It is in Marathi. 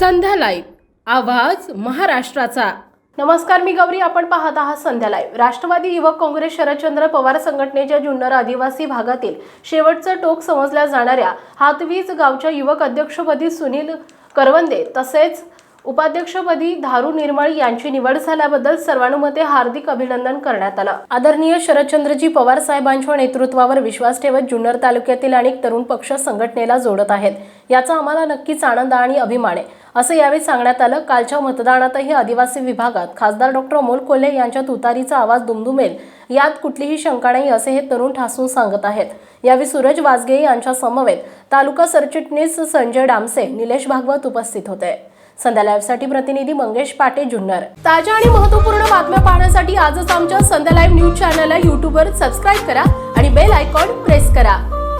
संध्या लाईव्ह आवाज महाराष्ट्राचा. नमस्कार मी गौरी. आपण पाहत आहात संध्या लाईव्ह राष्ट्रवादी युवक काँग्रेस शरदचंद्र पवार संघटनेच्या जुन्नर आदिवासी भागातील शेवटचं टोक समजल्या जाणाऱ्या हातवीज गावच्या युवक अध्यक्षपदी सुनील करवंदे तसेच उपाध्यक्षपदी धारू निर्मळ यांची निवड झाल्याबद्दल सर्वानुमते हार्दिक अभिनंदन करण्यात आलं. आदरणीय शरदचंद्रजी पवार साहेबांच्या नेतृत्वावर विश्वास ठेवत जुन्नर तालुक्यातील अनेक तरुण पक्ष संघटनेला जोडत आहेत. याचा आम्हाला नक्कीच आनंद आणि अभिमान आहे. असं यावेळी सांगण्यात आलं. कालच्या मतदानातही आदिवासी विभागात खासदार डॉक्टर अमोल कोल्हे यांच्या तुतारीचा आवाज दुमदुमेल. यात कुठलीही शंका नाही असे हे तरुण ठासून सांगत आहेत. यावेळी सूरज वाजगे यांच्या समवेत तालुका सरचिटणीस संजय डामसे निलेश भागवत उपस्थित होते. संध्या लाईव्हसाठी प्रतिनिधी मंगेश पाटे जुन्नर. ताज्या आणि महत्त्वपूर्ण बातम्या पाहण्यासाठी आजच आमच्या संध्या लाईव्ह न्यूज चॅनलला यूट्यूबवर सबस्क्राईब करा आणि बेल आयकॉन प्रेस करा.